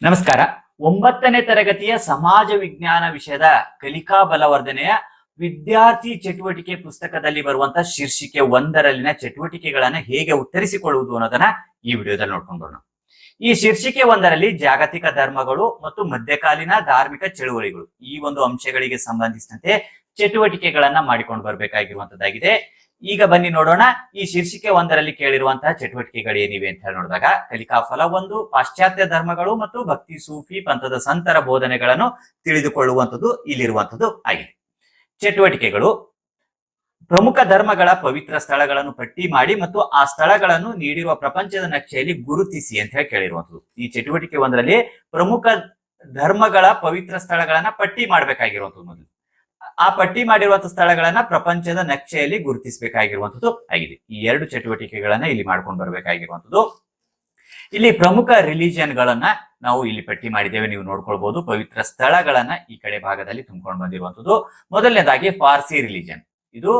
ನಮಸ್ಕಾರ. ಒಂಬತ್ತನೇ ತರಗತಿಯ ಸಮಾಜ ವಿಜ್ಞಾನ ವಿಷಯದ ಕಲಿಕಾ ಬಲವರ್ಧನೆಯ ವಿದ್ಯಾರ್ಥಿ ಚಟುವಟಿಕೆ ಪುಸ್ತಕದಲ್ಲಿ ಬರುವಂತಹ ಶೀರ್ಷಿಕೆ ಒಂದರಲ್ಲಿನ ಚಟುವಟಿಕೆಗಳನ್ನ ಹೇಗೆ ಉತ್ತರಿಸಿಕೊಳ್ಳುವುದು ಅನ್ನೋದನ್ನ ಈ ವಿಡಿಯೋದಲ್ಲಿ ನೋಡ್ಕೊಂಡು ಬರೋಣ ಈ ಶೀರ್ಷಿಕೆ ಒಂದರಲ್ಲಿ ಜಾಗತಿಕ ಧರ್ಮಗಳು ಮತ್ತು ಮಧ್ಯಕಾಲೀನ ಧಾರ್ಮಿಕ ಚಳುವಳಿಗಳು ಈ ಒಂದು ಅಂಶಗಳಿಗೆ ಸಂಬಂಧಿಸಿದಂತೆ ಚಟುವಟಿಕೆಗಳನ್ನ ಮಾಡಿಕೊಂಡು ಬರಬೇಕಾಗಿರುವಂತದ್ದಾಗಿದೆ. ಈಗ ಬನ್ನಿ ನೋಡೋಣ ಈ ಶೀರ್ಷಿಕೆ ಒಂದರಲ್ಲಿ ಕೇಳಿರುವಂತಹ ಚಟುವಟಿಕೆಗಳು ಏನಿವೆ ಅಂತ ಹೇಳಿ ನೋಡಿದಾಗ ಕಲಿಕಾ ಫಲ ಒಂದು, ಪಾಶ್ಚಾತ್ಯ ಧರ್ಮಗಳು ಮತ್ತು ಭಕ್ತಿ ಸೂಫಿ ಪಂಥದ ಸಂತರ ಬೋಧನೆಗಳನ್ನು ತಿಳಿದುಕೊಳ್ಳುವಂಥದ್ದು ಇಲ್ಲಿರುವಂಥದ್ದು ಆಗಿದೆ. ಚಟುವಟಿಕೆಗಳು, ಪ್ರಮುಖ ಧರ್ಮಗಳ ಪವಿತ್ರ ಸ್ಥಳಗಳನ್ನು ಪಟ್ಟಿ ಮಾಡಿ ಮತ್ತು ಆ ಸ್ಥಳಗಳನ್ನು ನೀಡಿರುವ ಪ್ರಪಂಚದ ನಕ್ಷೆಯಲ್ಲಿ ಗುರುತಿಸಿ ಅಂತ ಹೇಳಿ ಕೇಳಿರುವಂಥದ್ದು. ಈ ಚಟುವಟಿಕೆ ಒಂದರಲ್ಲಿ ಪ್ರಮುಖ ಧರ್ಮಗಳ ಪವಿತ್ರ ಸ್ಥಳಗಳನ್ನ ಪಟ್ಟಿ ಮಾಡಬೇಕಾಗಿರುವಂಥದ್ದು ಆ ಪಟ್ಟಿ ಮಾಡಿರುವಂತಹ ಸ್ಥಳಗಳನ್ನ ಪ್ರಪಂಚದ ನಕ್ಷೆಯಲ್ಲಿ ಗುರುತಿಸಬೇಕಾಗಿರುವಂತದ್ದು ಆಗಿದೆ. ಈ ಎರಡು ಚಟುವಟಿಕೆಗಳನ್ನ ಇಲ್ಲಿ ಮಾಡ್ಕೊಂಡು ಬರಬೇಕಾಗಿರುವಂತದ್ದು ಇಲ್ಲಿ ಪ್ರಮುಖ ರಿಲಿಜಿಯನ್ ಗಳನ್ನ ನಾವು ಇಲ್ಲಿ ಪಟ್ಟಿ ಮಾಡಿದ್ದೇವೆ. ನೀವು ನೋಡ್ಕೊಳ್ಬಹುದು ಪವಿತ್ರ ಸ್ಥಳಗಳನ್ನ ಈ ಕಡೆ ಭಾಗದಲ್ಲಿ ತುಂಬಿಕೊಂಡು ಬಂದಿರುವಂತದ್ದು ಮೊದಲನೇದಾಗಿ ಫಾರ್ಸಿ ರಿಲಿಜನ್ ಇದು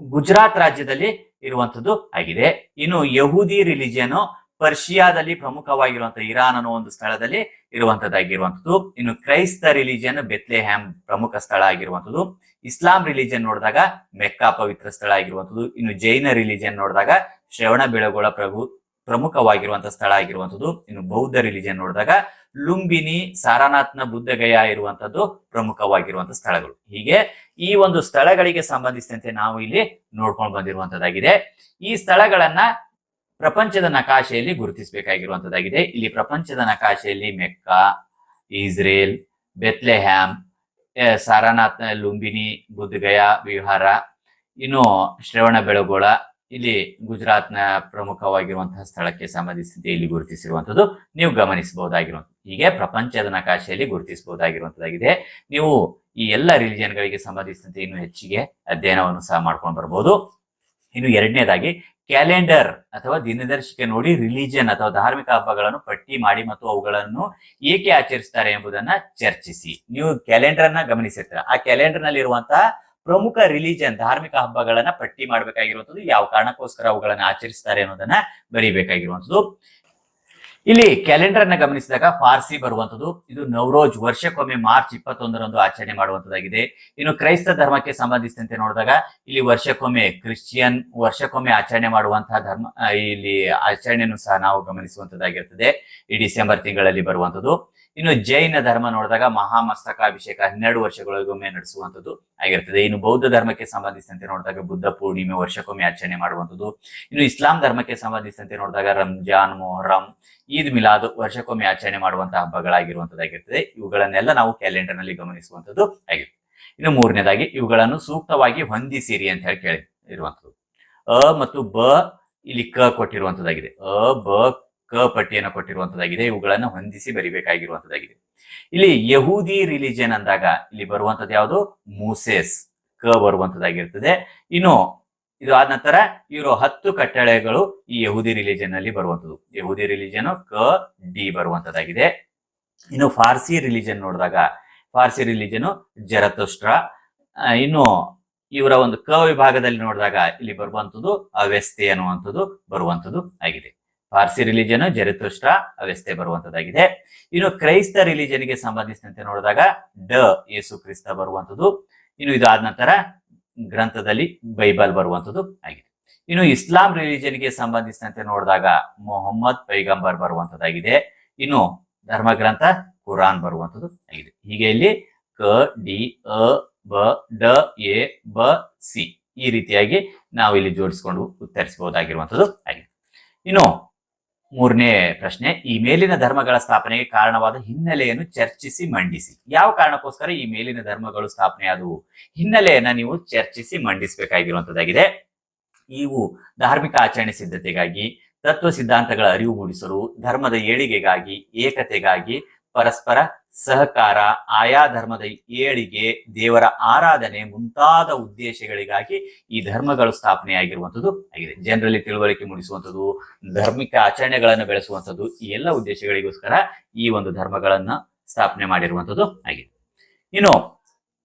ಗುಜರಾತ್ ರಾಜ್ಯದಲ್ಲಿ ಇರುವಂತದ್ದು ಆಗಿದೆ. ಇನ್ನು ಯಹೂದಿ ರಿಲಿಜಿಯನ್ ಪರ್ಷಿಯಾದಲ್ಲಿ ಪ್ರಮುಖವಾಗಿರುವಂತಹ ಇರಾನ್ ಅನ್ನೋ ಒಂದು ಸ್ಥಳದಲ್ಲಿ ಇರುವಂತದ್ದಾಗಿರುವಂಥದ್ದು ಇನ್ನು ಕ್ರೈಸ್ತ ರಿಲಿಜಿಯನ್ ಬೆತ್ಲೆಹ್ಯಾಮ್ ಪ್ರಮುಖ ಸ್ಥಳ ಆಗಿರುವಂಥದ್ದು. ಇಸ್ಲಾಂ ರಿಲಿಜಿಯನ್ ನೋಡಿದಾಗ ಮೆಕ್ಕಾ ಪವಿತ್ರ ಸ್ಥಳ ಆಗಿರುವಂಥದ್ದು. ಇನ್ನು ಜೈನ ರಿಲಿಜಿಯನ್ ನೋಡಿದಾಗ ಶ್ರವಣ ಬೆಳಗೊಳ ಪ್ರಭು ಪ್ರಮುಖವಾಗಿರುವಂತಹ ಸ್ಥಳ ಆಗಿರುವಂಥದ್ದು. ಇನ್ನು ಬೌದ್ಧ ರಿಲಿಜಿಯನ್ ನೋಡಿದಾಗ ಲುಂಬಿನಿ, ಸಾರನಾಥ್ನ ಬುದ್ಧಗಯ ಇರುವಂತದ್ದು ಪ್ರಮುಖವಾಗಿರುವಂತಹ ಸ್ಥಳಗಳು. ಹೀಗೆ ಈ ಒಂದು ಸ್ಥಳಗಳಿಗೆ ಸಂಬಂಧಿಸಿದಂತೆ ನಾವು ಇಲ್ಲಿ ನೋಡ್ಕೊಂಡು ಬಂದಿರುವಂತದ್ದಾಗಿದೆ ಈ ಸ್ಥಳಗಳನ್ನ ಪ್ರಪಂಚದ ನಕಾಶೆಯಲ್ಲಿ ಗುರುತಿಸಬೇಕಾಗಿರುವಂತದ್ದಾಗಿದೆ. ಇಲ್ಲಿ ಪ್ರಪಂಚದ ನಕಾಶೆಯಲ್ಲಿ Mecca, Israel, Bethlehem Sarnath, Lumbini Buddhagaya ವಿಹಾರ, ಇನ್ನು ಶ್ರವಣ ಬೆಳಗೋಳ, ಇಲ್ಲಿ ಗುಜರಾತ್ನ ಪ್ರಮುಖವಾಗಿರುವಂತಹ ಸ್ಥಳಕ್ಕೆ ಸಂಬಂಧಿಸಿದಂತೆ ಇಲ್ಲಿ ಗುರುತಿಸಿರುವಂಥದ್ದು ನೀವು ಗಮನಿಸಬಹುದಾಗಿರುವಂಥದ್ದು ಹೀಗೆ ಪ್ರಪಂಚದ ನಕಾಶೆಯಲ್ಲಿ ಗುರುತಿಸಬಹುದಾಗಿರುವಂತದ್ದಾಗಿದೆ. ನೀವು ಈ ಎಲ್ಲ ರಿಲಿಜನ್ಗಳಿಗೆ ಸಂಬಂಧಿಸಿದಂತೆ ಇನ್ನು ಹೆಚ್ಚಿಗೆ ಅಧ್ಯಯನವನ್ನು ಸಹ ಮಾಡ್ಕೊಂಡು ಬರ್ಬೋದು. ಇನ್ನು ಎರಡನೇದಾಗಿ ಕ್ಯಾಲೆಂಡರ್ ಅಥವಾ ದಿನದರ್ಶಿಕೆ ನೋಡಿ ರಿಲಿಜಿಯನ್ ಅಥವಾ ಧಾರ್ಮಿಕ ಹಬ್ಬಗಳನ್ನು ಪಟ್ಟಿ ಮಾಡಿ ಮತ್ತು ಅವುಗಳನ್ನು ಏಕೆ ಆಚರಿಸ್ತಾರೆ ಎಂಬುದನ್ನ ಚರ್ಚಿಸಿ. ನೀವು ಕ್ಯಾಲೆಂಡರ್ ಅನ್ನ ಗಮನಿಸಿರ್ತೀರ. ಆ ಕ್ಯಾಲೆಂಡರ್ನಲ್ಲಿ ಇರುವಂತಹ ಪ್ರಮುಖ ರಿಲಿಜಿಯನ್ ಧಾರ್ಮಿಕ ಹಬ್ಬಗಳನ್ನ ಪಟ್ಟಿ ಮಾಡಬೇಕಾಗಿರುವಂತದ್ದು ಯಾವ ಕಾರಣಕ್ಕೋಸ್ಕರ ಅವುಗಳನ್ನ ಆಚರಿಸ್ತಾರೆ ಅನ್ನೋದನ್ನ ಬರೀಬೇಕಾಗಿರುವಂತದ್ದು ಇಲ್ಲಿ ಕ್ಯಾಲೆಂಡರ್ನ ಗಮನಿಸಿದಾಗ ಫಾರ್ಸಿ ಬರುವಂತದ್ದು ಇದು ನವರೋಜ್ ವರ್ಷಕ್ಕೊಮ್ಮೆ ಮಾರ್ಚ್ ಇಪ್ಪತ್ತೊಂದರಂದು ಆಚರಣೆ ಮಾಡುವಂತದ್ದಾಗಿದೆ ಇನ್ನು ಕ್ರೈಸ್ತ ಧರ್ಮಕ್ಕೆ ಸಂಬಂಧಿಸಿದಂತೆ ನೋಡಿದಾಗ, ಇಲ್ಲಿ ವರ್ಷಕ್ಕೊಮ್ಮೆ ಕ್ರಿಶ್ಚಿಯನ್ ವರ್ಷಕ್ಕೊಮ್ಮೆ ಆಚರಣೆ ಮಾಡುವಂತಹ ಧರ್ಮ ಇಲ್ಲಿ ಆಚರಣೆಯನ್ನು ಸಹ ನಾವು ಗಮನಿಸುವಂತದ್ದಾಗಿರ್ತದೆ ಈ ಡಿಸೆಂಬರ್ ತಿಂಗಳಲ್ಲಿ ಬರುವಂತದ್ದು ಇನ್ನು ಜೈನ ಧರ್ಮ ನೋಡಿದಾಗ ಮಹಾಮಸ್ತಕಾಭಿಷೇಕ ಹನ್ನೆರಡು ವರ್ಷಗಳಿಗೊಮ್ಮೆ ನಡೆಸುವಂತದ್ದು ಆಗಿರ್ತದೆ. ಇನ್ನು ಬೌದ್ಧ ಧರ್ಮಕ್ಕೆ ಸಂಬಂಧಿಸಿದಂತೆ ನೋಡಿದಾಗ ಬುದ್ಧ ಪೂರ್ಣಿಮೆ ವರ್ಷಕ್ಕೊಮ್ಮೆ ಆಚರಣೆ ಮಾಡುವಂತದ್ದು ಇನ್ನು ಇಸ್ಲಾಂ ಧರ್ಮಕ್ಕೆ ಸಂಬಂಧಿಸಿದಂತೆ ನೋಡಿದಾಗ ರಂಜಾನ್, ಮೊಹರಂ, ಈದ್ ಮಿಲಾದ್ ವರ್ಷಕ್ಕೊಮ್ಮೆ ಆಚರಣೆ ಮಾಡುವಂತಹ ಹಬ್ಬಗಳಾಗಿರುವಂತದ್ದಾಗಿರ್ತದೆ ಇವುಗಳನ್ನೆಲ್ಲ ನಾವು ಕ್ಯಾಲೆಂಡರ್ನಲ್ಲಿ ಗಮನಿಸುವಂತದ್ದು ಆಗಿರ್ತದೆ. ಇನ್ನು ಮೂರನೇದಾಗಿ ಇವುಗಳನ್ನು ಸೂಕ್ತವಾಗಿ ಹೊಂದಿಸಿರಿ ಅಂತ ಹೇಳಿ ಕೇಳಿ ಇರುವಂಥದ್ದು ಅ ಮತ್ತು ಬ ಇಲ್ಲಿ ಕ ಕೊಟ್ಟಿರುವಂತದ್ದಾಗಿದೆ ಅ, ಬ ಕ ಪಟ್ಟಿಯನ್ನು ಕೊಟ್ಟಿರುವಂತದ್ದಾಗಿದೆ, ಇವುಗಳನ್ನು ಹೊಂದಿಸಿ ಬರಿಬೇಕಾಗಿರುವಂತದ್ದಾಗಿದೆ. ಇಲ್ಲಿ ಯಹೂದಿ ರಿಲಿಜನ್ ಅಂದಾಗ ಇಲ್ಲಿ ಬರುವಂತದ್ದು ಯಾವುದು? ಮೂಸೆಸ್ ಕ ಬರುವಂತದ್ದಾಗಿರ್ತದೆ. ಇನ್ನು ಇದು ಆದ ನಂತರ ಇವರು ಹತ್ತು ಕಟ್ಟಳೆಗಳು ಈ ಯಹೂದಿ ರಿಲಿಜನ್ ಅಲ್ಲಿ ಬರುವಂತದ್ದು. ಯಹೂದಿ ರಿಲಿಜನ್ ಕ, ಡಿ ಬರುವಂತದ್ದಾಗಿದೆ. ಇನ್ನು ಫಾರ್ಸಿ ರಿಲಿಜನ್ ನೋಡಿದಾಗ, ಫಾರ್ಸಿ ರಿಲಿಜನ್ ಜರತುಷ್ಟ್ರ. ಇನ್ನು ಇವರ ಒಂದು ಕ ವಿಭಾಗದಲ್ಲಿ ನೋಡಿದಾಗ ಇಲ್ಲಿ ಬರುವಂತದ್ದು ಅವ್ಯಸ್ಥೆ ಅನ್ನುವಂಥದ್ದು ಬರುವಂತದ್ದು ಆಗಿದೆ. ಫಾರ್ಸಿ ರಿಲಿಜನ್ ಜರತುಷ್ಟ್ರ ವ್ಯವಸ್ಥೆ ಬರುವಂತದ್ದಾಗಿದೆ. ಇನ್ನು ಕ್ರೈಸ್ತ ರಿಲಿಜನ್ಗೆ ಸಂಬಂಧಿಸಿದಂತೆ ನೋಡಿದಾಗ ಡ ಯೇಸು ಕ್ರಿಸ್ತ ಬರುವಂತದ್ದು. ಇನ್ನು ಇದಾದ ನಂತರ ಗ್ರಂಥದಲ್ಲಿ ಬೈಬಲ್ ಬರುವಂತದ್ದು ಆಗಿದೆ. ಇನ್ನು ಇಸ್ಲಾಂ ರಿಲಿಜನ್ಗೆ ಸಂಬಂಧಿಸಿದಂತೆ ನೋಡಿದಾಗ ಮೊಹಮ್ಮದ್ ಪೈಗಂಬರ್ ಬರುವಂತದ್ದಾಗಿದೆ. ಇನ್ನು ಧರ್ಮ ಗ್ರಂಥ ಕುರಾನ್ ಬರುವಂತದ್ದು ಆಗಿದೆ. ಹೀಗೆ ಇಲ್ಲಿ ಕ, ಡಿ, ಅ, ಬ, ಡ, ಎ, ಬ, ಸಿ ಈ ರೀತಿಯಾಗಿ ನಾವು ಇಲ್ಲಿ ಜೋಡಿಸಿಕೊಂಡು ಉತ್ತರಿಸಬಹುದಾಗಿರುವಂತದ್ದು ಆಗಿದೆ. ಇನ್ನು ಮೂರನೇ ಪ್ರಶ್ನೆ ಈ ಮೇಲಿನ ಧರ್ಮಗಳ ಸ್ಥಾಪನೆಗೆ ಕಾರಣವಾದ ಹಿನ್ನೆಲೆಯನ್ನು ಚರ್ಚಿಸಿ ಮಂಡಿಸಿ. ಯಾವ ಕಾರಣಕ್ಕೋಸ್ಕರ ಈ ಮೇಲಿನ ಧರ್ಮಗಳು ಸ್ಥಾಪನೆ ಆದವು? ಹಿನ್ನೆಲೆಯನ್ನ ನೀವು ಚರ್ಚಿಸಿ ಮಂಡಿಸಬೇಕಾಗಿರುವಂತದ್ದಾಗಿದೆ. ಇವು ಧಾರ್ಮಿಕ ಆಚರಣೆ ಸಿದ್ಧತೆಗಾಗಿ, ತತ್ವ ಸಿದ್ಧಾಂತಗಳ ಅರಿವು ಮೂಡಿಸಲು, ಧರ್ಮದ ಏಳಿಗೆಗಾಗಿ, ಏಕತೆಗಾಗಿ, ಪರಸ್ಪರ ಸಹಕಾರ, ಆಯಾ ಧರ್ಮದ ಏಳಿಗೆ ದೇವರ ಆರಾಧನೆ ಮುಂತಾದ ಉದ್ದೇಶಗಳಿಗಾಗಿ ಈ ಧರ್ಮಗಳು ಸ್ಥಾಪನೆಯಾಗಿರುವಂಥದ್ದು ಆಗಿದೆ. ಜನರಲ್ಲಿ ತಿಳುವಳಿಕೆ ಮೂಡಿಸುವಂಥದ್ದು, ಧಾರ್ಮಿಕ ಆಚರಣೆಗಳನ್ನು ಬೆಳೆಸುವಂಥದ್ದು, ಈ ಎಲ್ಲ ಉದ್ದೇಶಗಳಿಗೋಸ್ಕರ ಈ ಒಂದು ಧರ್ಮಗಳನ್ನ ಸ್ಥಾಪನೆ ಮಾಡಿರುವಂಥದ್ದು ಆಗಿದೆ. ಇನ್ನು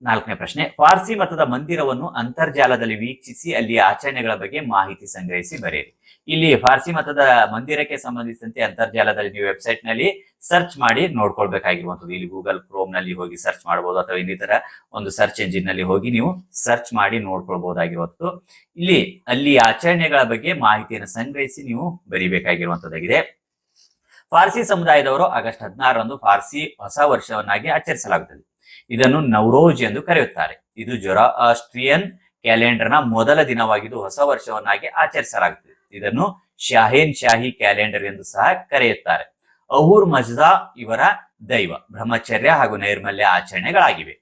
ನಾಲ್ಕನೇ ಪ್ರಶ್ನೆ, ಫಾರ್ಸಿ ಮತದ ಮಂದಿರವನ್ನು ಅಂತರ್ಜಾಲದಲ್ಲಿ ವೀಕ್ಷಿಸಿ ಅಲ್ಲಿಯ ಆಚರಣೆಗಳ ಬಗ್ಗೆ ಮಾಹಿತಿ ಸಂಗ್ರಹಿಸಿ ಬರೆಯಿರಿ. ಇಲ್ಲಿ ಫಾರ್ಸಿ ಮತದ ಮಂದಿರಕ್ಕೆ ಸಂಬಂಧಿಸಿದಂತೆ ಅಂತರ್ಜಾಲದಲ್ಲಿ ನೀವು ವೆಬ್ಸೈಟ್ನಲ್ಲಿ ಸರ್ಚ್ ಮಾಡಿ ನೋಡ್ಕೊಳ್ಬೇಕಾಗಿರುವಂಥದ್ದು. ಇಲ್ಲಿ ಗೂಗಲ್ ಕ್ರೋಮ್ನಲ್ಲಿ ಹೋಗಿ ಸರ್ಚ್ ಮಾಡಬಹುದು ಅಥವಾ ಇನ್ನಿತರ ಒಂದು ಸರ್ಚ್ ಎಂಜಿನ್ನಲ್ಲಿ ಹೋಗಿ ನೀವು ಸರ್ಚ್ ಮಾಡಿ ನೋಡ್ಕೊಳ್ಬಹುದಾಗಿರುವಂಥದ್ದು ಇಲ್ಲಿ ಅಲ್ಲಿ ಆಚರಣೆಗಳ ಬಗ್ಗೆ ಮಾಹಿತಿಯನ್ನು ಸಂಗ್ರಹಿಸಿ ನೀವು ಬರಿಬೇಕಾಗಿರುವಂತದ್ದಾಗಿದೆ ಫಾರ್ಸಿ ಸಮುದಾಯದವರು ಆಗಸ್ಟ್ ಹದಿನಾರರಂದು ಫಾರ್ಸಿ ಹೊಸ ವರ್ಷವನ್ನಾಗಿ ಆಚರಿಸಲಾಗುತ್ತದೆ. ಇದನ್ನು ನವರೋಜ್ ಎಂದು ಕರೆಯುತ್ತಾರೆ. ಇದು ಜೊರಾಸ್ಟ್ರಿಯನ್ ಕ್ಯಾಲೆಂಡರ್ನ ಮೊದಲ ದಿನವಾಗಿದ್ದು ಹೊಸ ವರ್ಷವನ್ನಾಗಿ ಆಚರಿಸಲಾಗುತ್ತದೆ. ಇದನ್ನು ಶಾಹೇನ್ ಶಾಹಿ ಕ್ಯಾಲೆಂಡರ್ ಎಂದು ಸಹ ಕರೆಯುತ್ತಾರೆ. ಅಹೂರ್ ಮಜ್ದಾ ಇವರ ದೈವ, ಬ್ರಹ್ಮಚರ್ಯ ಹಾಗೂ ನೈರ್ಮಲ್ಯ ಆಚರಣೆಗಳಾಗಿವೆ.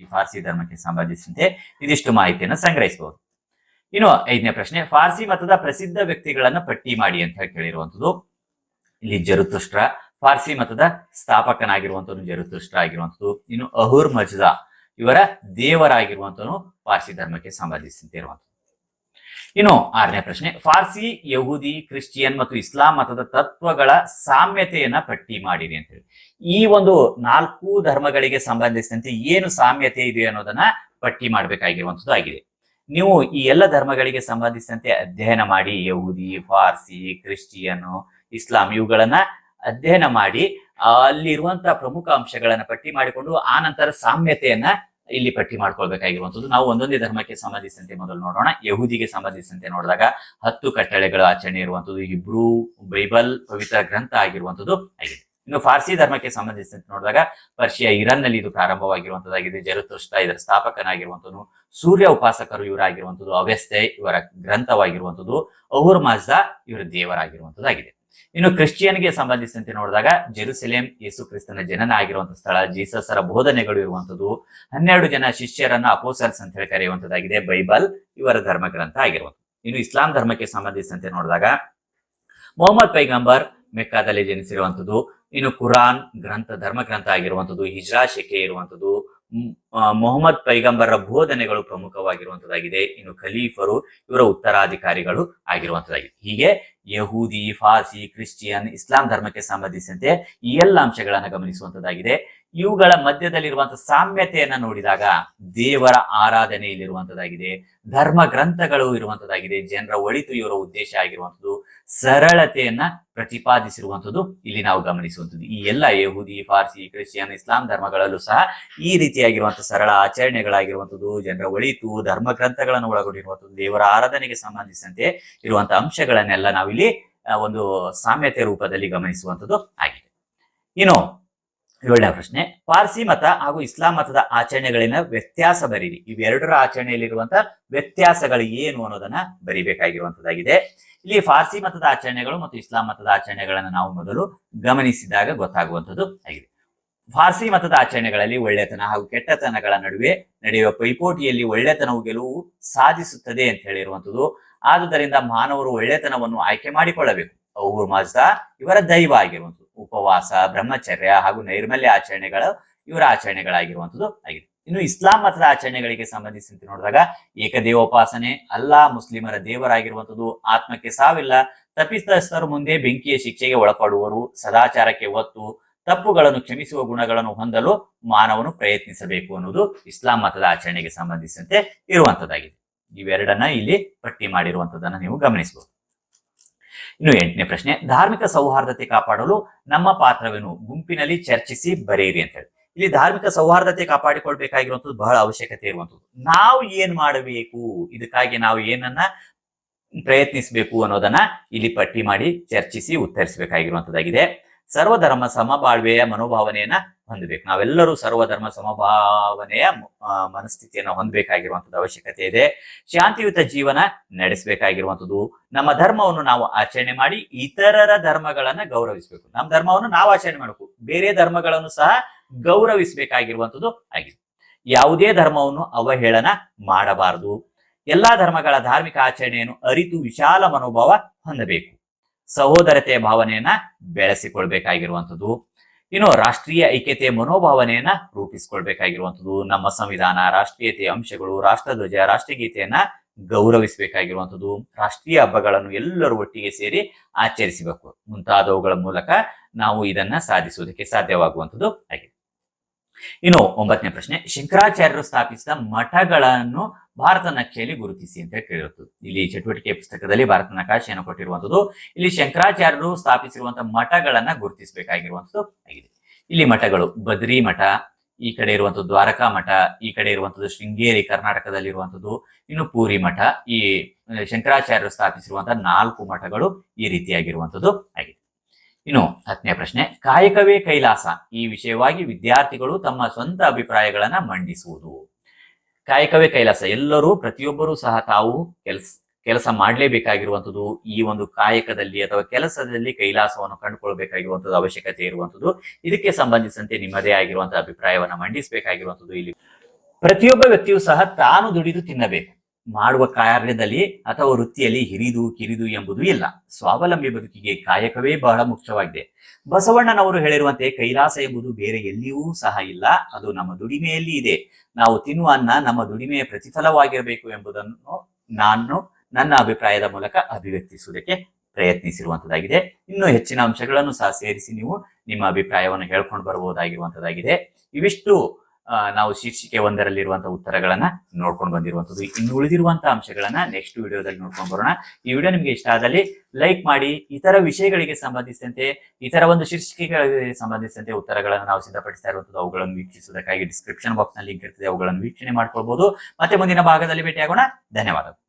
ಈ ಫಾರ್ಸಿ ಧರ್ಮಕ್ಕೆ ಸಂಬಂಧಿಸಿದಂತೆ ಇದಿಷ್ಟು ಮಾಹಿತಿಯನ್ನು ಸಂಗ್ರಹಿಸಬಹುದು. ಇನ್ನು ಐದನೇ ಪ್ರಶ್ನೆ, ಫಾರ್ಸಿ ಮತದ ಪ್ರಸಿದ್ಧ ವ್ಯಕ್ತಿಗಳನ್ನ ಪಟ್ಟಿ ಮಾಡಿ ಅಂತ ಕೇಳಿರುವಂತದ್ದು ಇಲ್ಲಿ ಜರುತುಷ್ಟ್ರ ಫಾರ್ಸಿ ಮತದ ಸ್ಥಾಪಕನಾಗಿರುವಂತನು ಜರುತೃಷ್ಟ ಆಗಿರುವಂತದ್ದು ಇನ್ನು ಅಹುರ್ ಮಜ್ದಾ, ಇವರ ದೇವರಾಗಿರುವಂತನು ಪಾರ್ಸಿ ಧರ್ಮಕ್ಕೆ ಸಂಬಂಧಿಸಿದಂತೆ ಇರುವಂತದ್ದು ಇನ್ನು ಆರನೇ ಪ್ರಶ್ನೆ, ಫಾರ್ಸಿ, ಯಹೂದಿ, ಕ್ರಿಶ್ಚಿಯನ್ ಮತ್ತು ಇಸ್ಲಾಂ ಮತದ ತತ್ವಗಳ ಸಾಮ್ಯತೆಯನ್ನ ಪಟ್ಟಿ ಮಾಡಿರಿ ಅಂತ ಹೇಳಿ ಈ ಒಂದು ನಾಲ್ಕು ಧರ್ಮಗಳಿಗೆ ಸಂಬಂಧಿಸಿದಂತೆ ಏನು ಸಾಮ್ಯತೆ ಇದೆ ಅನ್ನೋದನ್ನ ಪಟ್ಟಿ ಮಾಡಬೇಕಾಗಿರುವಂತದ್ದು ಆಗಿದೆ. ನೀವು ಈ ಎಲ್ಲ ಧರ್ಮಗಳಿಗೆ ಸಂಬಂಧಿಸಿದಂತೆ ಅಧ್ಯಯನ ಮಾಡಿ, ಯಹೂದಿ, ಫಾರ್ಸಿ, ಕ್ರಿಶ್ಚಿಯನ್, ಇಸ್ಲಾಂ ಇವುಗಳನ್ನ ಅಧ್ಯಯನ ಮಾಡಿ ಅಲ್ಲಿ ಅಲ್ಲಿರುವಂತಹ ಪ್ರಮುಖ ಅಂಶಗಳನ್ನ ಪಟ್ಟಿ ಮಾಡಿಕೊಂಡು ಆ ನಂತರ ಸಾಮ್ಯತೆಯನ್ನ ಇಲ್ಲಿ ಪಟ್ಟಿ ಮಾಡ್ಕೊಳ್ಬೇಕಾಗಿರುವಂಥದ್ದು. ನಾವು ಒಂದೊಂದೇ ಧರ್ಮಕ್ಕೆ ಸಂಬಂಧಿಸಿದಂತೆ ಮೊದಲು ನೋಡೋಣ. ಯಹೂದಿಗೆ ಸಂಬಂಧಿಸಿದಂತೆ ನೋಡಿದಾಗ ಹತ್ತು ಕಟ್ಟಳೆಗಳ ಆಚರಣೆ ಇರುವಂತದ್ದು ಇಬ್ರು ಬೈಬಲ್, ಪವಿತ್ರ ಗ್ರಂಥ ಆಗಿರುವಂಥದ್ದು ಆಗಿದೆ. ಇನ್ನು ಫಾರ್ಸಿ ಧರ್ಮಕ್ಕೆ ಸಂಬಂಧಿಸಿದಂತೆ ನೋಡಿದಾಗ ಪರ್ಷಿಯಾ ಇರಾನ್ನಲ್ಲಿ ಇದು ಪ್ರಾರಂಭವಾಗಿರುವಂತದ್ದಾಗಿದೆ ಜಲತೃಷ್ಟ ಇದರ ಸ್ಥಾಪಕನಾಗಿರುವಂಥದ್ದು, ಸೂರ್ಯ ಉಪಾಸಕರು ಇವರಾಗಿರುವಂತದ್ದು ಅವ್ಯಸ್ತೆ ಇವರ ಗ್ರಂಥವಾಗಿರುವಂತದ್ದು ಔರ್ಮಾಜಾ ಮಾಜ್ದಾ ಇವರ ದೇವರಾಗಿರುವಂತದ್ದಾಗಿದೆ ಇನ್ನು ಕ್ರಿಶ್ಚಿಯನ್ಗೆ ಸಂಬಂಧಿಸಿದಂತೆ ನೋಡಿದಾಗ ಜೆರುಸಲೇಂ ಯೇಸು ಕ್ರಿಸ್ತನ ಜನನ ಆಗಿರುವಂತಹ ಸ್ಥಳ, ಜೀಸಸರ ಬೋಧನೆಗಳು ಇರುವಂತದ್ದು ಹನ್ನೆರಡು ಜನ ಶಿಷ್ಯರನ್ನ ಅಪೋಸಲ್ಸ್ ಅಂತ ಹೇಳಿ ಕರೆಯುವಂತದ್ದಾಗಿದೆ ಬೈಬಲ್, ಇವರ ಧರ್ಮ ಗ್ರಂಥ ಆಗಿರುವಂಥದ್ದು. ಇನ್ನು ಇಸ್ಲಾಂ ಧರ್ಮಕ್ಕೆ ಸಂಬಂಧಿಸಿದಂತೆ ನೋಡಿದಾಗ ಮೊಹಮ್ಮದ್ ಪೈಗಂಬರ್ ಮೆಕ್ಕಾದಲ್ಲಿ ಜನಿಸಿರುವಂತದ್ದು ಇನ್ನು ಕುರಾನ್ ಗ್ರಂಥ ಧರ್ಮ ಗ್ರಂಥ ಆಗಿರುವಂತದ್ದು ಹಿಜ್ರಾ ಶೆಕೆ ಇರುವಂತದ್ದು ಮೊಹಮ್ಮದ್ ಪೈಗಂಬರ ಬೋಧನೆಗಳು ಪ್ರಮುಖವಾಗಿರುವಂತದ್ದಾಗಿದೆ. ಇನ್ನು ಖಲೀಫರು ಇವರ ಉತ್ತರಾಧಿಕಾರಿಗಳು ಆಗಿರುವಂತದ್ದಾಗಿದೆ ಹೀಗೆ ಯಹೂದಿ, ಫಾರ್ಸಿ, ಕ್ರಿಶ್ಚಿಯನ್, ಇಸ್ಲಾಂ ಧರ್ಮಕ್ಕೆ ಸಂಬಂಧಿಸಿದಂತೆ ಈ ಎಲ್ಲ ಅಂಶಗಳನ್ನ ಗಮನಿಸುವಂತದ್ದಾಗಿದೆ. ಇವುಗಳ ಮಧ್ಯದಲ್ಲಿರುವಂತಹ ಸಾಮ್ಯತೆಯನ್ನ ನೋಡಿದಾಗ ದೇವರ ಆರಾಧನೆ ಇಲ್ಲಿರುವಂತದ್ದಾಗಿದೆ ಧರ್ಮ ಗ್ರಂಥಗಳು ಇರುವಂತದ್ದಾಗಿದೆ. ಜನರ ಒಳಿತು ಇವರ ಉದ್ದೇಶ ಆಗಿರುವಂತದ್ದು. ಸರಳತೆಯನ್ನ ಪ್ರತಿಪಾದಿಸಿರುವಂತದ್ದು ಇಲ್ಲಿ ನಾವು ಗಮನಿಸುವಂಥದ್ದು. ಈ ಎಲ್ಲ ಯಹೂದಿ, ಫಾರ್ಸಿ, ಕ್ರಿಶ್ಚಿಯನ್, ಇಸ್ಲಾಂ ಧರ್ಮಗಳಲ್ಲೂ ಸಹ ಈ ರೀತಿಯಾಗಿರುವಂತಹ ಸರಳ ಆಚರಣೆಗಳಾಗಿರುವಂಥದ್ದು, ಜನರ ಒಳಿತು, ಧರ್ಮ ಗ್ರಂಥಗಳನ್ನು ಒಳಗೊಂಡಿರುವಂಥದ್ದು, ದೇವರ ಆರಾಧನೆಗೆ ಸಂಬಂಧಿಸಿದಂತೆ ಇರುವಂತಹ ಅಂಶಗಳನ್ನೆಲ್ಲ ನಾವಿಲ್ಲಿ ಒಂದು ಸಾಮ್ಯತೆ ರೂಪದಲ್ಲಿ ಗಮನಿಸುವಂತದ್ದು ಆಗಿದೆ. ಇನ್ನು ಏಳನೇ ಪ್ರಶ್ನೆ, ಪಾರ್ಸಿ ಮತ ಹಾಗೂ ಇಸ್ಲಾಂ ಮತದ ಆಚರಣೆಗಳಿನ ವ್ಯತ್ಯಾಸ ಬರೀರಿ. ಇವೆರಡರ ಆಚರಣೆಯಲ್ಲಿರುವಂತಹ ವ್ಯತ್ಯಾಸಗಳು ಏನು ಅನ್ನೋದನ್ನ ಬರಿಬೇಕಾಗಿರುವಂತದ್ದಾಗಿದೆ. ಇಲ್ಲಿ ಫಾರ್ಸಿ ಮತದ ಆಚರಣೆಗಳು ಮತ್ತು ಇಸ್ಲಾಂ ಮತದ ಆಚರಣೆಗಳನ್ನು ನಾವು ಮೊದಲು ಗಮನಿಸಿದಾಗ ಗೊತ್ತಾಗುವಂಥದ್ದು ಆಗಿದೆ. ಫಾರ್ಸಿ ಮತದ ಆಚರಣೆಗಳಲ್ಲಿ ಒಳ್ಳೆತನ ಹಾಗೂ ಕೆಟ್ಟತನಗಳ ನಡುವೆ ನಡೆಯುವ ಪೈಪೋಟಿಯಲ್ಲಿ ಒಳ್ಳೆತನವು ಗೆಲುವು ಸಾಧಿಸುತ್ತದೆ ಅಂತ ಹೇಳಿರುವಂಥದ್ದು. ಆದುದರಿಂದ ಮಾನವರು ಒಳ್ಳೆತನವನ್ನು ಆಯ್ಕೆ ಮಾಡಿಕೊಳ್ಳಬೇಕು. ಅವು ಮಾಜ್ದಾ ಇವರ ದೈವ ಆಗಿರುವಂಥದ್ದು. ಉಪವಾಸ, ಬ್ರಹ್ಮಚರ್ಯ ಹಾಗೂ ನೈರ್ಮಲ್ಯ ಆಚರಣೆಗಳು ಇವರ ಆಚರಣೆಗಳಾಗಿರುವಂಥದ್ದು ಆಗಿದೆ. ಇನ್ನು ಇಸ್ಲಾಂ ಮತದ ಆಚರಣೆಗಳಿಗೆ ಸಂಬಂಧಿಸಿದಂತೆ ನೋಡಿದಾಗ ಏಕದೇವೋಪಾಸನೆ ಅಲ್ಲಾ, ಮುಸ್ಲಿಮರ ದೇವರಾಗಿರುವಂಥದ್ದು ಆತ್ಮಕ್ಕೆ ಸಾವಿಲ್ಲ, ತಪ್ಪಿತಸ್ಥರು ಮುಂದೆ ಬೆಂಕಿಯ ಶಿಕ್ಷೆಗೆ ಒಳಪಡುವರು, ಸದಾಚಾರಕ್ಕೆ ಒತ್ತು, ತಪ್ಪುಗಳನ್ನು ಕ್ಷಮಿಸುವ ಗುಣಗಳನ್ನು ಹೊಂದಲು ಮಾನವನು ಪ್ರಯತ್ನಿಸಬೇಕು ಅನ್ನೋದು ಇಸ್ಲಾಂ ಮತದ ಆಚರಣೆಗೆ ಸಂಬಂಧಿಸಿದಂತೆ ಇರುವಂತದ್ದಾಗಿದೆ ಇವೆರಡನ್ನ ಇಲ್ಲಿ ಪಟ್ಟಿ ಮಾಡಿರುವಂತದನ್ನ ನೀವು ಗಮನಿಸಬಹುದು. ಇನ್ನು ಎಂಟನೇ ಪ್ರಶ್ನೆ, ಧಾರ್ಮಿಕ ಸೌಹಾರ್ದತೆ ಕಾಪಾಡಲು ನಮ್ಮ ಪಾತ್ರವೇನು? ಗುಂಪಿನಲ್ಲಿ ಚರ್ಚಿಸಿ ಬರೆಯಿರಿ ಅಂತ ಹೇಳಿ. ಇಲ್ಲಿ ಧಾರ್ಮಿಕ ಸೌಹಾರ್ದತೆ ಕಾಪಾಡಿಕೊಳ್ಬೇಕಾಗಿರುವಂಥದ್ದು ಬಹಳ ಅವಶ್ಯಕತೆ ಇರುವಂಥದ್ದು. ನಾವು ಏನ್ ಮಾಡಬೇಕು? ಇದಕ್ಕಾಗಿ ನಾವು ಏನನ್ನ ಪ್ರಯತ್ನಿಸಬೇಕು ಅನ್ನೋದನ್ನ ಇಲ್ಲಿ ಪಟ್ಟಿ ಮಾಡಿ ಚರ್ಚಿಸಿ ಉತ್ತರಿಸಬೇಕಾಗಿರುವಂತದ್ದಾಗಿದೆ ಸರ್ವಧರ್ಮ ಸಮಬಾಳ್ವೆಯ ಮನೋಭಾವನೆಯನ್ನ ಹೊಂದಬೇಕು. ನಾವೆಲ್ಲರೂ ಸರ್ವಧರ್ಮ ಸಮಭಾವನೆಯ ಮನಸ್ಥಿತಿಯನ್ನು ಹೊಂದಬೇಕಾಗಿರುವಂತದ್ದು ಅವಶ್ಯಕತೆ ಇದೆ. ಶಾಂತಿಯುತ ಜೀವನ ನಡೆಸಬೇಕಾಗಿರುವಂತದ್ದು ನಮ್ಮ ಧರ್ಮವನ್ನು ನಾವು ಆಚರಣೆ ಮಾಡಿ ಇತರರ ಧರ್ಮಗಳನ್ನ ಗೌರವಿಸಬೇಕು. ನಮ್ಮ ಧರ್ಮವನ್ನು ನಾವು ಆಚರಣೆ ಮಾಡಬೇಕು. ಬೇರೆ ಧರ್ಮಗಳನ್ನು ಸಹ ಗೌರವಿಸಬೇಕಾಗಿರುವಂತದ್ದು ಆಗಿದೆ. ಯಾವುದೇ ಧರ್ಮವನ್ನು ಅವಹೇಳನ ಮಾಡಬಾರದು. ಎಲ್ಲಾ ಧರ್ಮಗಳ ಧಾರ್ಮಿಕ ಆಚರಣೆಯನ್ನು ಅರಿತು ವಿಶಾಲ ಮನೋಭಾವ ಹೊಂದಬೇಕು. ಸಹೋದರತೆಯ ಭಾವನೆಯನ್ನ ಬೆಳೆಸಿಕೊಳ್ಬೇಕಾಗಿರುವಂಥದ್ದು. ಇನ್ನು ರಾಷ್ಟ್ರೀಯ ಐಕ್ಯತೆಯ ಮನೋಭಾವನೆಯನ್ನ ರೂಪಿಸಿಕೊಳ್ಬೇಕಾಗಿರುವಂಥದ್ದು, ನಮ್ಮ ಸಂವಿಧಾನ, ರಾಷ್ಟ್ರೀಯತೆಯ ಅಂಶಗಳು ರಾಷ್ಟ್ರಧ್ವಜ ರಾಷ್ಟ್ರಗೀತೆಯನ್ನ ಗೌರವಿಸಬೇಕಾಗಿರುವಂಥದ್ದು, ರಾಷ್ಟ್ರೀಯ ಹಬ್ಬಗಳನ್ನು ಎಲ್ಲರೂ ಒಟ್ಟಿಗೆ ಸೇರಿ ಆಚರಿಸಬೇಕು. ಮುಂತಾದವುಗಳ ಮೂಲಕ ನಾವು ಇದನ್ನ ಸಾಧಿಸುವುದಕ್ಕೆ ಸಾಧ್ಯವಾಗುವಂಥದ್ದು ಆಗಿದೆ. ಇನ್ನು ಒಂಬತ್ತನೇ ಪ್ರಶ್ನೆ, ಶಂಕರಾಚಾರ್ಯರು ಸ್ಥಾಪಿಸಿದ ಮಠಗಳನ್ನು ಭಾರತ ನಕ್ಷೆಯಲ್ಲಿ ಗುರುತಿಸಿ ಅಂತ ಕೇಳಿರುತ್ತದೆ ಇಲ್ಲಿ ಚಟುವಟಿಕೆ ಪುಸ್ತಕದಲ್ಲಿ ಭಾರತ ನಕಾಶೆಯನ್ನು ಕೊಟ್ಟಿರುವಂತದ್ದು ಇಲ್ಲಿ ಶಂಕರಾಚಾರ್ಯರು ಸ್ಥಾಪಿಸಿರುವಂತಹ ಮಠಗಳನ್ನ ಗುರುತಿಸಬೇಕಾಗಿರುವಂತದ್ದು ಆಗಿದೆ. ಇಲ್ಲಿ ಮಠಗಳು, ಬದ್ರಿ ಮಠ, ಈ ಕಡೆ ಇರುವಂತದ್ದು ದ್ವಾರಕಾ ಮಠ, ಈ ಕಡೆ ಇರುವಂತದ್ದು ಶೃಂಗೇರಿ ಕರ್ನಾಟಕದಲ್ಲಿ ಇರುವಂತದ್ದು ಇನ್ನು ಪೂರಿ ಮಠ, ಈ ಶಂಕರಾಚಾರ್ಯರು ಸ್ಥಾಪಿಸಿರುವಂತಹ ನಾಲ್ಕು ಮಠಗಳು ಈ ರೀತಿಯಾಗಿರುವಂತದ್ದು ಆಗಿದೆ. ಇನ್ನು ಹತ್ತನೇ ಪ್ರಶ್ನೆ, ಕಾಯಕವೇ ಕೈಲಾಸ? ಈ ವಿಷಯವಾಗಿ ವಿದ್ಯಾರ್ಥಿಗಳು ತಮ್ಮ ಸ್ವಂತ ಅಭಿಪ್ರಾಯಗಳನ್ನ ಮಂಡಿಸುವುದು. ಕಾಯಕವೇ ಕೈಲಾಸ. ಎಲ್ಲರೂ ಪ್ರತಿಯೊಬ್ಬರೂ ಸಹ ತಾವು ಕೆಲಸ ಕೆಲಸ ಮಾಡಲೇಬೇಕಾಗಿರುವಂಥದ್ದು, ಈ ಒಂದು ಕಾಯಕದಲ್ಲಿ ಅಥವಾ ಕೆಲಸದಲ್ಲಿ ಕೈಲಾಸವನ್ನು ಕಂಡುಕೊಳ್ಬೇಕಾಗಿರುವಂಥದ್ದು ಅವಶ್ಯಕತೆ ಇರುವಂಥದ್ದು, ಇದಕ್ಕೆ ಸಂಬಂಧಿಸಿದಂತೆ ನಿಮ್ಮದೇ ಆಗಿರುವಂತಹ ಅಭಿಪ್ರಾಯವನ್ನ ಮಂಡಿಸಬೇಕಾಗಿರುವಂಥದ್ದು ಇಲ್ಲಿ. ಪ್ರತಿಯೊಬ್ಬ ವ್ಯಕ್ತಿಯು ಸಹ ತಾನು ದುಡಿದು ತಿನ್ನಬೇಕು. ಮಾಡುವ ಕಾರ್ಯದಲ್ಲಿ ಅಥವಾ ವೃತ್ತಿಯಲ್ಲಿ ಹಿರಿದು ಕಿರಿದು ಎಂಬುದು ಇಲ್ಲ. ಸ್ವಾವಲಂಬಿ ಬದುಕಿಗೆ ಕಾಯಕವೇ ಬಹಳ ಮುಖ್ಯವಾಗಿದೆ. ಬಸವಣ್ಣನವರು ಹೇಳಿರುವಂತೆ ಕೈಲಾಸ ಎಂಬುದು ಬೇರೆ ಎಲ್ಲಿಯೂ ಸಹ ಇಲ್ಲ. ಅದು ನಮ್ಮ ದುಡಿಮೆಯಲ್ಲಿ ಇದೆ. ನಾವು ತಿನ್ನುವ ಅನ್ನ ನಮ್ಮ ದುಡಿಮೆಯ ಪ್ರತಿಫಲವಾಗಿರಬೇಕು ಎಂಬುದನ್ನು ನಾನು ನನ್ನ ಅಭಿಪ್ರಾಯದ ಮೂಲಕ ಅಭಿವ್ಯಕ್ತಿಸುವುದಕ್ಕೆ ಪ್ರಯತ್ನಿಸಿರುವಂತದ್ದಾಗಿದೆ. ಇನ್ನೂ ಹೆಚ್ಚಿನ ಅಂಶಗಳನ್ನು ಸಹ ಸೇರಿಸಿ ನೀವು ನಿಮ್ಮ ಅಭಿಪ್ರಾಯವನ್ನು ಹೇಳ್ಕೊಂಡು ಬರಬಹುದಾಗಿರುವಂತದ್ದಾಗಿದೆ. ಇವಿಷ್ಟು ನಾವು ಶೀರ್ಷಿಕೆ ಒಂದರಲ್ಲಿರುವಂತಹ ಉತ್ತರಗಳನ್ನ ನೋಡ್ಕೊಂಡು ಬಂದಿರುವಂತದ್ದು ಇನ್ನು ಉಳಿದಿರುವಂತಹ ಅಂಶಗಳನ್ನ ನೆಕ್ಸ್ಟ್ ವಿಡಿಯೋದಲ್ಲಿ ನೋಡ್ಕೊಂಡು ಬರೋಣ. ಈ ವಿಡಿಯೋ ನಿಮಗೆ ಇಷ್ಟ ಆದಲ್ಲಿ ಲೈಕ್ ಮಾಡಿ, ಇತರ ವಿಷಯಗಳಿಗೆ ಸಂಬಂಧಿಸಿದಂತೆ, ಇತರ ಒಂದು ಶೀರ್ಷಿಕೆಗಳಿಗೆ ಸಂಬಂಧಿಸಿದಂತೆ ಉತ್ತರಗಳನ್ನು ನಾವು ಸಿದ್ಧಪಡಿಸ್ತಾ ಇರುವಂತದ್ದು ಅವುಗಳನ್ನು ವೀಕ್ಷಿಸುವುದಕ್ಕಾಗಿ ಡಿಸ್ಕ್ರಿಪ್ಷನ್ ಬಾಕ್ಸ್ನಲ್ಲಿ ಲಿಂಕ್ ಇರ್ತದೆ, ಅವುಗಳನ್ನು ವೀಕ್ಷಣೆ ಮಾಡ್ಕೊಳ್ಬಹುದು ಮತ್ತೆ ಮುಂದಿನ ಭಾಗದಲ್ಲಿ ಭೇಟಿಯಾಗೋಣ. ಧನ್ಯವಾದಗಳು.